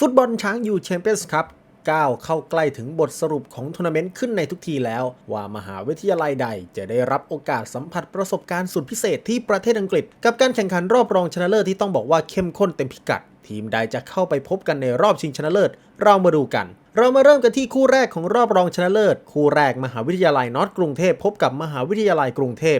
ฟุตบอลช้างยูแชมเปี้ยนส์คัพก้าวเข้าใกล้ถึงบทสรุปของทัวร์นาเมนต์ขึ้นในทุกทีแล้ว ว่ามหาวิทยาลัยใดจะได้รับโอกาสสัมผัสประสบการณ์สุดพิเศษที่ประเทศอังกฤษ กับการแข่งขันรอบรองชนะเลิศที่ต้องบอกว่าเข้มข้นเต็มพิกัด ทีมใดจะเข้าไปพบกันในรอบชิงชนะเลิศ เรามาดูกัน เรามาเริ่มกันที่คู่แรกของรอบรองชนะเลิศ คู่แรกมหาวิทยาลัยนอตกรุงเทพพบกับมหาวิทยาลัยกรุงเทพ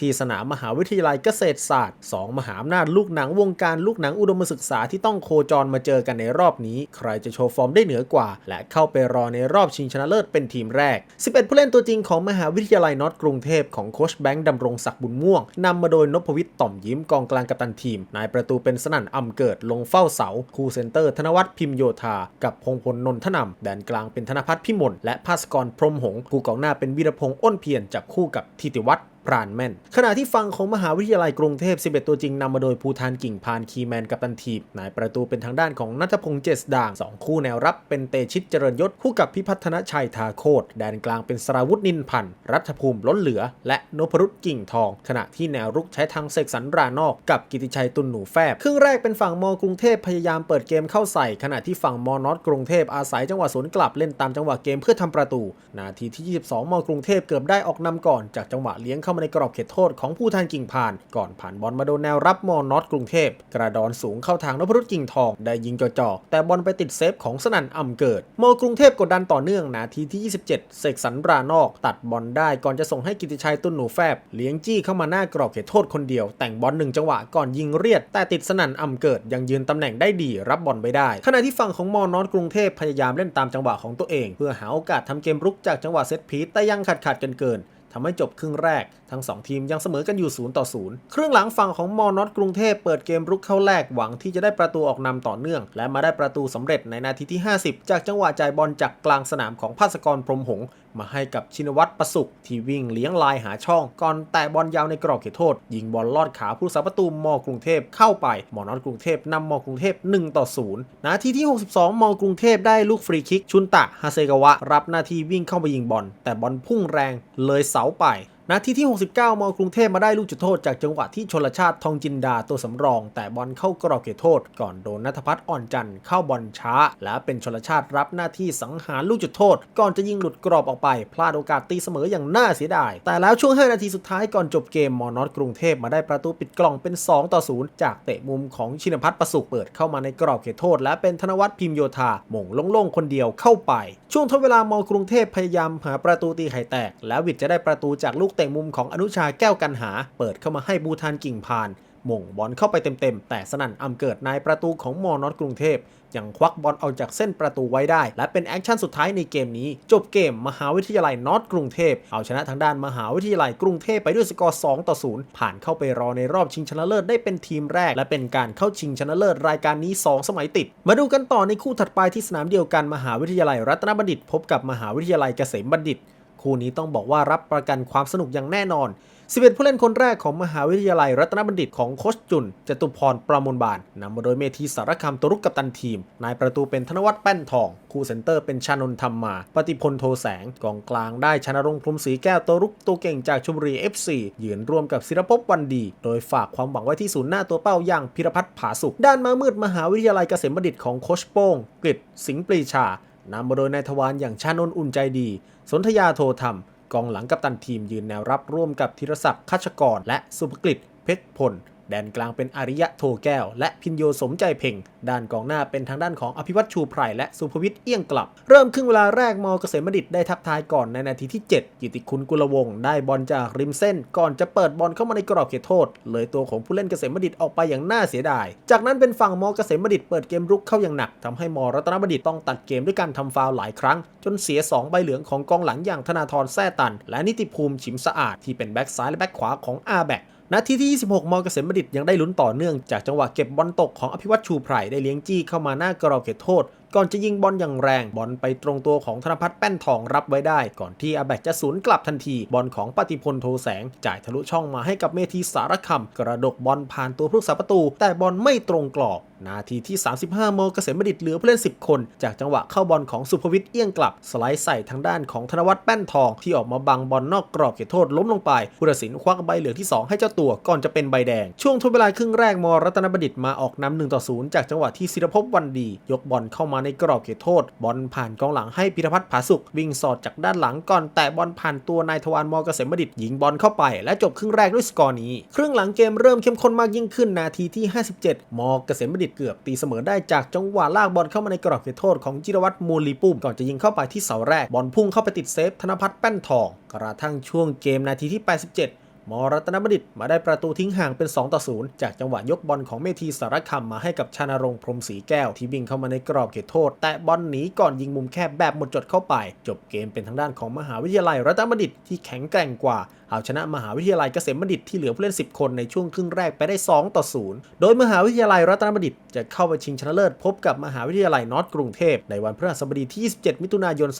ที่สนามมหาวิทยาลัยเกษตรศาสตร์ 2 มหาอำนาจลูกหนังวงการลูกหนังอุดมศึกษาที่ต้องโคจรมาเจอกันในรอบนี้ ใครจะโชว์ฟอร์มได้เหนือกว่า และเข้าไปรอในรอบชิงชนะเลิศเป็นทีมแรก 11 ผู้เล่นตัวจริงของมหาวิทยาลัยนอตกรุงเทพของโคชแบงค์ดำรงศักดิ์บุญม่วงนำมาโดยนพวิทย์ต่อมยิ้มกองกลางกัปตันทีม นายประตูเป็นสนั่นอำเกิดลงเฝ้าเสา คู่เซนเตอร์ธนวัฒน์พิมโยธา กับพงพลนนทนำแดนกลางเป็นธนพัฒน์พิมลและภาสกรพรมหงส์คู่กองหน้าเป็นวีรพงษ์อ้นเพียรจับคู่กับทิติวัฒน์ พรานแม่น ขณะที่ฝั่งของมหาวิทยาลัยกรุงเทพ 11 ตัวจริงนำมาโดยภูธานกิ่งพานคีแมนกับตันทีมนายประตูเป็นทางด้านของนัทพงษ์เจษด่าง 2 คู่แนวรับเป็นเตชิตเจริญยศคู่กับพิพัฒนชัยทาโคตแดนกลางเป็นสราวุธนินพันธ์รัฐภูมิล้นเหลือ และนพรุษกิ่งทอง ขณะที่แนวรุกใช้ทางเสกสรรรานอก กับกิติชัยตุลหนูแฟบครึ่งแรกเป็นฝั่งมกรุงเทพพยายามเปิดเกมเข้าใส่ ขณะที่ฝั่งมอนอตกรุงเทพอาศัยจังหวะสวนกลับเล่นตามจังหวะเกมเพื่อทำประตู นาทีที่ 22 มกรุงเทพเกือบได้ออกนำก่อนจากจังหวะเลี้ยงเข้ามาในกรอบเขตโทษของผู้ทานกิ่งพาน ก่อนผ่านบอลมาโดนแนวรับมอนอตกรุงเทพ กระดอนสูงเข้าทางนพรุษกิ่งทองได้ยิงจ่อๆแต่บอลไปติดเซฟของสนั่นอ่ำเกิดมกรุงเทพกดดันต่อเนื่องนาทีที่ 27 เสกสรรรานอก ตัดบอลได้ก่อนจะส่งให้กิติชัยตุ้นหนูแฟบเลี้ยงจี้เข้ามาหน้ากรอบเขตโทษคนเดียว แต่งบอลหนึ่งจังหวะก่อนยิงเรียด แต่ติดสนั่นอ่ำเกิด ยังยืนตำแหน่งได้ดี รับบอลไปได้ ขณะที่ฝั่งของมอนอตกรุงเทพพยายามเล่นตามจังหวะของตัวเอง เพื่อหาโอกาสทำเกมรุกจากจังหวะเซตพีแต่ยังขาดขาดกันเกิน ทำให้จบครึ่งแรก ทั้ง 2 ทีมยังเสมอกันอยู่ 0 ต่อ 0 ครึ่งหลังฝั่งของมอนอตกรุงเทพเปิดเกมรุกเข้าแรกหวังที่จะได้ประตูออกนำต่อเนื่อง และมาได้ประตูสำเร็จในนาทีที่ 50 จากจังหวะจ่ายบอลจากกลางสนามของภาสกรพรมหงส์มาให้กับชินวัตรประสุข ที่วิ่งเลี้ยงลายหาช่อง ก่อนแตะบอลยาวในกรอบเขตโทษ ยิงบอลลอดขาผู้รักษาประตูมอกรุงเทพเข้าไป มอนอตกรุงเทพนำมอกรุงเทพ1ต่อ0นาทีที่ 62 มอกรุงเทพได้ลูกฟรีคิกชุนตะฮาเซกาวะ รับหน้าที่วิ่งเข้าไปยิงบอลแต่บอลพุ่งแรงเลยเสาไป นาทีที่ 69 มอกรุงเทพมาได้ลูกจุดโทษจากจังหวะที่ชนลชาติทองจินดาตัวสำรอง แต่บอลเข้ากรอบเขตโทษ ก่อนโดนนัทพัฒน์อ่อนจันทร์เข้าบอลช้า และเป็นชนลชาติรับหน้าที่สังหารลูกจุดโทษ ก่อนจะยิงหลุดกรอบออกไป พลาดโอกาสตีเสมออย่างน่าเสียดาย แต่แล้วช่วง 5 นาทีสุดท้ายก่อนจบเกมมอนอตกรุงเทพมาได้ประตูปิดกล่องเป็น 2 ต่อ 0 จากเตะมุมของชินพัฒน์ประสุขเปิดเข้ามาในกรอบเขตโทษ และเป็นธนวัฒน์พิมโยธาหม่งโล่งๆคนเดียวเข้าไป ช่วงทดเวลามอกรุงเทพพยายามหาประตูตีไข่แตก แล้ววิทย์จะได้ประตูจากลูกเตะมุมของอนุชาแก้วกันหา เปิดเข้ามาให้บูทานกิ่งพานม่งบอลเข้าไปเต็มๆ แต่สนั่นอำเกิดนายประตูของมอนอตกรุงเทพ ยังควักบอลออกจากเส้นประตูไว้ได้ และเป็นแอคชั่นสุดท้ายในเกมนี้ จบเกมมหาวิทยาลัยนอตกรุงเทพ เอาชนะทางด้านมหาวิทยาลัยกรุงเทพไปด้วยสกอร์ 2 ต่อ 0 ผ่านเข้าไปรอในรอบชิงชนะเลิศได้เป็นทีมแรก และเป็นการเข้าชิงชนะเลิศรายการนี้ 2 สมัยติด มาดูกันต่อในคู่ถัดไปที่สนามเดียวกันมหาวิทยาลัยรัตนบัณฑิต พบกับมหาวิทยาลัยเกษมบัณฑิต คู่นี้ต้องบอกว่ารับประกันความสนุกอย่างแน่นอน 11 ผู้เล่นคนแรกของมหาวิทยาลัยรัตนบัณฑิตของโคชจุนจตุพรประมวลบานนำมาโดยเมธีสารคำตัวรุกกัปตันทีม นายประตูเป็นธนวัฒน์แป้นทอง คู่เซนเตอร์เป็นชานนทธรรมมา ปฏิพลโทแสง กองกลางได้ชนรงค์พรมศรีแก้วตัวรุกตัวเก่งจากชลบุรี FC ยืนร่วมกับศิรภพวันดี โดยฝากความหวังไว้ที่ศูนย์หน้าตัวเป้าอย่างพิรพัฒน์ผาสุกด้านมามืดมหาวิทยาลัยเกษมบัณฑิตของโคชโป้งกฤษสิงห์ปรีชา นำมาโดยนายทวารอย่างชานนอุ่นใจดี สนธยาโทธรรม กองหลังกัปตันทีมยืนแนวรับร่วมกับธีรศักดิ์คัชกร และสุภกฤษเพชรพล แดนกลางเป็นอาริยะโทแก้ว และพินโยสมใจเพ่ง ด้านกองหน้าเป็นทางด้านของอภิวัตชูไพรและสุภวิทย์เอี้ยงกลับ เริ่มครึ่งเวลาแรกมอเกษมบัณฑิตได้ทักทายก่อนในนาทีที่ 7 กิติคุณกุลวงได้บอลจากริมเส้น ก่อนจะเปิดบอลเข้ามาในกรอบเขตโทษ เลยตัวของผู้เล่นเกษมบัณฑิตออกไปอย่างน่าเสียดาย จากนั้นเป็นฝั่งมอเกษมบัณฑิตเปิดเกมรุกเข้าอย่างหนักทำให้มอรัตนบัณฑิตต้องตัดเกมด้วยการทำฟาวหลายครั้ง จนเสีย 2 ใบเหลืองของกองหลังอย่างธนาธรแซ่ตัน และนิติภูมิฉิมสะอาดที่เป็นแบ็กซ้ายและแบ็กขวาของอาแบก นาทีที่ 26 มอเกษมบัณฑิตยังได้ลุ้นต่อเนื่องจากจังหวะเก็บบอลตกของอภิวัตชูไพรได้เลี้ยงจี้เข้ามาหน้ากรอบเขตโทษก่อนจะยิงบอลอย่างแรงบอลไปตรงตัวของธนพัฒน์แป้นทองรับไว้ได้ ก่อนที่อาแบกจะสวนกลับทันที บอลของปฏิพลโทแสง จ่ายทะลุช่องมาให้กับเมธีสารคำกระดกบอลผ่านตัวผู้รักษาประตู แต่บอลไม่ตรงกรอบนาทีที่ 35 โมเกษมบัณฑิตเหลือผู้เล่น 10 คน จากจังหวะเข้าบอลของสุภวิทย์เอี้ยงกลับ สไลด์ใส่ทางด้านของธนวัฒน์แป้นทอง ที่ออกมาบังบอลนอกกรอบเขตโทษล้มลงไปผู้ตัดสินควักใบเหลืองที่ 2 ให้เจ้าตัวก่อนจะเป็นใบแดง ช่วงทดเวลาครึ่งแรกมรัตนบัณฑิตมาออกนำ1ต่อ0จากจังหวะที่ศิรภพวันดี ยกบอลเข้ามาในกรอบเขตโทษ บอลผ่านกองหลังให้พิรพัฒน์ผาสุกวิ่งสอดจากด้านหลังก่อน แตะบอลผ่านตัวนายทวารมเกษมบัณฑิตยิงบอลเข้าไป และจบครึ่งแรกด้วยสกอร์นี้ ครึ่งหลังเกมเริ่มเข้มข้นมากยิ่งขึ้นนาทีที่ 57มเกษมบัณฑิตเกือบตีเสมอได้จากจังหวะลากบอลเข้ามาในกรอบเขตโทษของจิรวัตรมูลีปุ่มก่อนจะยิงเข้าไปที่เสาแรกบอลพุ่งเข้าไปติดเซฟธนพัฒน์แป้นทอง กระทั่งช่วงเกมนาทีที่ 87 มรัตนบัณฑิตมาได้ประตูทิ้งห่างเป็น 2 ต่อ 0 จากจังหวะยกบอลของเมธีสารคำมาให้กับชานรงค์พรมศรีแก้วที่วิ่งเข้ามาในกรอบเขตโทษ แต่บอลหนีก่อนยิงมุมแคบแบบหมดจดเข้าไป จบเกมเป็นทางด้านของมหาวิทยาลัยรัตนบัณฑิตที่แข็งแกร่งกว่า เอาชนะมหาวิทยาลัยเกษมบัณฑิตที่เหลือผู้เล่น 10 คนในช่วงครึ่งแรกไปได้ 2 ต่อ 0 โดยมหาวิทยาลัยรัตนบัณฑิตจะเข้าไปชิงชนะเลิศพบกับมหาวิทยาลัยนอร์ทกรุงเทพในวันพฤหัสบดีที่ 27 มิถุนายน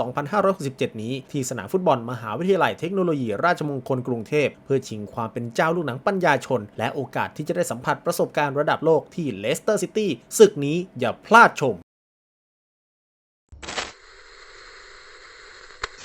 2567 นี้ที่สนามฟุตบอลมหาวิทยาลัยเทคโนโลยีราชมงคลกรุงเทพเพื่อชิงความเป็นเจ้าลูกหนังปัญญาชน และโอกาสที่จะได้สัมผัสประสบการณ์ระดับโลกที่เลสเตอร์ซิตี้ศึกนี้อย่าพลาดชม